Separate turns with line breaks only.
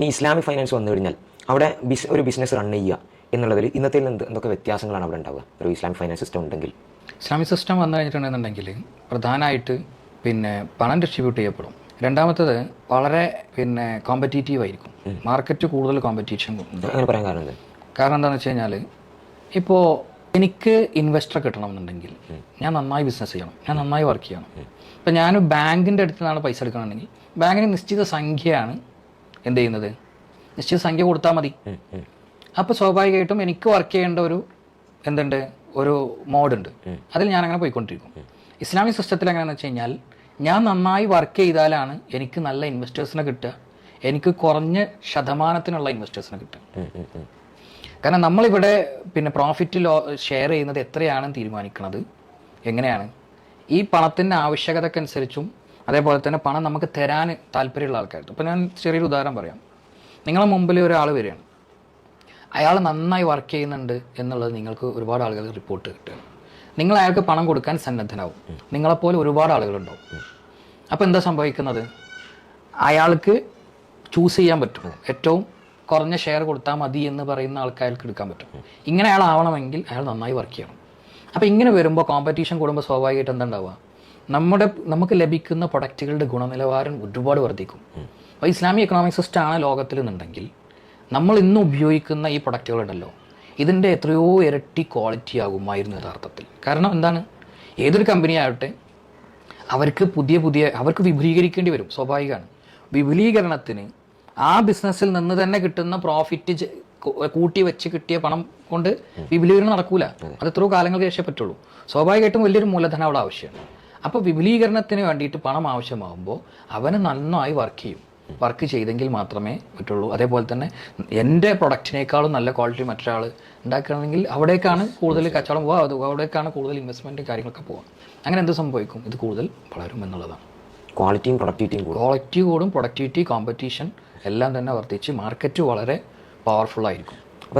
ഇനി Islamic finance വന്നു കഴിഞ്ഞാൽ അവിടെ ബിസ് ഒരു ബിസിനസ് റൺ ചെയ്യുക എന്നുള്ളതിൽ ഇന്നത്തെ എന്ത് എന്തൊക്കെ വ്യത്യാസങ്ങളാണ് അവിടെ ഉണ്ടാവുക? ഒരു ഇസ്ലാമിക് ഫൈനാൻസ് സിസ്റ്റം ഉണ്ടെങ്കിൽ.
ഇസ്ലാമിക് സിസ്റ്റം വന്നു കഴിഞ്ഞിട്ടുണ്ടെന്നുണ്ടെങ്കിൽ പ്രധാനമായിട്ട് പിന്നെ പണം ഡിസ്ട്രിബ്യൂട്ട് ചെയ്യപ്പെടും. രണ്ടാമത്തത് വളരെ പിന്നെ കോമ്പറ്റീറ്റീവ് ആയിരിക്കും. മാർക്കറ്റ് കൂടുതൽ കോമ്പറ്റീഷൻ
അങ്ങനെ പറയാൻ കാരണം
കാരണം എന്താണെന്ന് വെച്ച് കഴിഞ്ഞാൽ ഇപ്പോൾ എനിക്ക് ഇൻവെസ്റ്റർ കിട്ടണമെന്നുണ്ടെങ്കിൽ ഞാൻ നന്നായി ബിസിനസ് ചെയ്യണം. ഞാൻ നന്നായി വർക്ക് ചെയ്യണം. ഇപ്പം ഞാൻ ബാങ്കിന്റെ അടുത്ത് നിന്നാണ് പൈസ എടുക്കണമെന്നുണ്ടെങ്കിൽ ബാങ്കിന് നിശ്ചിത സംഖ്യയാണ് എന്ത് ചെയ്യുന്നത്? നിശ്ചിത സംഖ്യ കൊടുത്താൽ മതി. അപ്പോൾ സ്വാഭാവികമായിട്ടും എനിക്ക് വർക്ക് ചെയ്യേണ്ട ഒരു എന്തുണ്ട്? ഒരു മോഡുണ്ട് അതിൽ ഞാൻ അങ്ങനെ പോയിക്കൊണ്ടിരിക്കും ഇസ്ലാമിക് സിസ്റ്റത്തിൽ എങ്ങനെയാണെന്ന് വെച്ച് കഴിഞ്ഞാൽ ഞാൻ നന്നായി വർക്ക് ചെയ്താലാണ് എനിക്ക് നല്ല ഇൻവെസ്റ്റേഴ്സിനെ കിട്ടുക. എനിക്ക് കുറഞ്ഞ ശതമാനത്തിനുള്ള ഇൻവെസ്റ്റേഴ്സിനെ കിട്ടുക. കാരണം നമ്മളിവിടെ പിന്നെ പ്രോഫിറ്റ് ലോ ഷെയർ ചെയ്യുന്നത് എത്രയാണെന്ന് തീരുമാനിക്കുന്നത് എങ്ങനെയാണ്? ഈ പണത്തിന്റെ ആവശ്യകതക്കനുസരിച്ചും അതേപോലെ തന്നെ പണം നമുക്ക് തരാൻ താല്പര്യമുള്ള ആൾക്കാർക്ക് ഇപ്പോൾ ഞാൻ ചെറിയൊരു ഉദാഹരണം പറയാം. നിങ്ങളെ മുമ്പിൽ ഒരാൾ വരികയാണ്. അയാൾ നന്നായി വർക്ക് ചെയ്യുന്നുണ്ട് എന്നുള്ളത് നിങ്ങൾക്ക് ഒരുപാട് ആളുകൾ റിപ്പോർട്ട് കിട്ടുകയാണ് നിങ്ങൾ അയാൾക്ക് പണം കൊടുക്കാൻ സന്നദ്ധനാവും. നിങ്ങളെപ്പോലെ ഒരുപാട് ആളുകളുണ്ടാവും. അപ്പോൾ എന്താ സംഭവിക്കുന്നത്? അയാൾക്ക് ചൂസ് ചെയ്യാൻ പറ്റും ഏറ്റവും കുറഞ്ഞ ഷെയർ കൊടുത്താൽ മതി എന്ന് പറയുന്ന ആൾക്ക് അയാൾക്ക് എടുക്കാൻ പറ്റും ഇങ്ങനെ അയാൾ ആവണമെങ്കിൽ അയാൾ നന്നായി വർക്ക് ചെയ്യണം. അപ്പോൾ ഇങ്ങനെ വരുമ്പോൾ കോമ്പറ്റീഷൻ കൂടുമ്പോൾ സ്വാഭാവികമായിട്ട് എന്താ ഉണ്ടാവുക? നമ്മുടെ നമുക്ക് ലഭിക്കുന്ന പ്രൊഡക്റ്റുകളുടെ ഗുണനിലവാരം ഒരുപാട് വർദ്ധിക്കും. അപ്പോൾ ഇസ്ലാമിക് എക്കണോമിക് സിസ്റ്റം ആണ് ലോകത്തിൽ നിന്നുണ്ടെങ്കിൽ നമ്മൾ ഇന്ന് ഉപയോഗിക്കുന്ന ഈ പ്രൊഡക്റ്റുകളുണ്ടല്ലോ ഇതിന്റെ എത്രയോ ഇരട്ടി ക്വാളിറ്റി ആകുമായിരുന്നു യഥാർത്ഥത്തിൽ. കാരണം എന്താണ്? ഏതൊരു കമ്പനി ആവട്ടെ അവർക്ക് പുതിയ പുതിയ അവർക്ക് വിപുലീകരിക്കേണ്ടി വരും സ്വാഭാവികമാണ്. വിപുലീകരണത്തിന് ആ ബിസിനസ്സിൽ നിന്ന് തന്നെ കിട്ടുന്ന പ്രോഫിറ്റ് കൂട്ടി വെച്ച് കിട്ടിയ പണം കൊണ്ട് വിപുലീകരണം നടക്കൂല. അത് എത്രയോ കാലങ്ങൾക്ക് ശേഷമേ പറ്റുള്ളൂ. സ്വാഭാവികമായിട്ടും വലിയൊരു മൂലധനം അവിടെ ആവശ്യമാണ്. അപ്പോൾ വിപുലീകരണത്തിന് വേണ്ടിയിട്ട് പണം ആവശ്യമാകുമ്പോൾ അവന് നന്നായി വർക്ക് ചെയ്യും. വർക്ക് ചെയ്തെങ്കിൽ മാത്രമേ പറ്റുള്ളൂ. അതേപോലെ തന്നെ എന്റെ പ്രൊഡക്റ്റിനേക്കാളും നല്ല ക്വാളിറ്റി മറ്റൊരാൾ ഉണ്ടാക്കുകയാണെങ്കിൽ അവിടേക്കാണ് കൂടുതൽ കച്ചവടം പോവുക. അത് അവിടേക്കാണ് കൂടുതൽ ഇൻവെസ്റ്റ്മെന്റും കാര്യങ്ങളൊക്കെ പോവുക. അങ്ങനെ എന്ത് സംഭവിക്കും? ഇത് കൂടുതൽ വളരും എന്നുള്ളതാണ്.
ക്വാളിറ്റിയും പ്രൊഡക്ടിവിറ്റിയും കൂടും.
ക്വാളിറ്റി കൂടും പ്രൊഡക്ടിവിറ്റി കോമ്പറ്റീഷൻ എല്ലാം തന്നെ വർദ്ധിച്ച് മാർക്കറ്റ് വളരെ പവർഫുൾ ആയിരിക്കും.